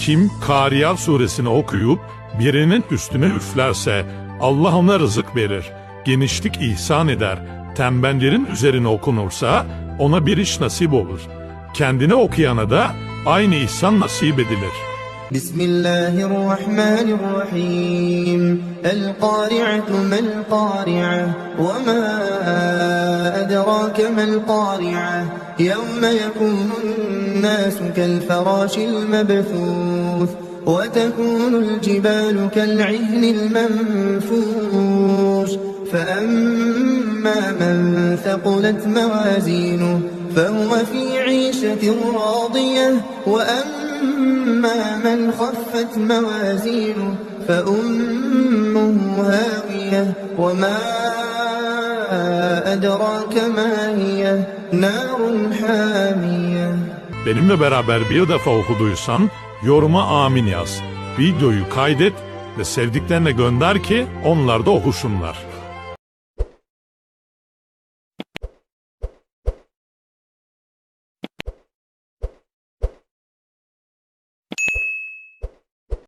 Kim Kariyat suresini okuyup birinin üstüne üflerse Allah ona rızık verir. Genişlik ihsan eder. Tembellerin üzerine okunursa ona bir iş nasip olur. Kendine okuyana da aynı ihsan nasip edilir. بسم الله الرحمن الرحيم. القارعة ما القارعة وما أدراك ما القارعة. يوم يكون الناس كالفراش المبثوث وتكون الجبال كالعهن المنفوش. فأما من ثقلت موازينه فهو في عيشة راضية وأما من خفت موازينه فأمه هاوية وما أدراك ما هي نار حامية Benimle beraber bir defa okuduysan yoruma amin yaz. Videoyu kaydet ve sevdiklerine gönder ki onlar da okusunlar.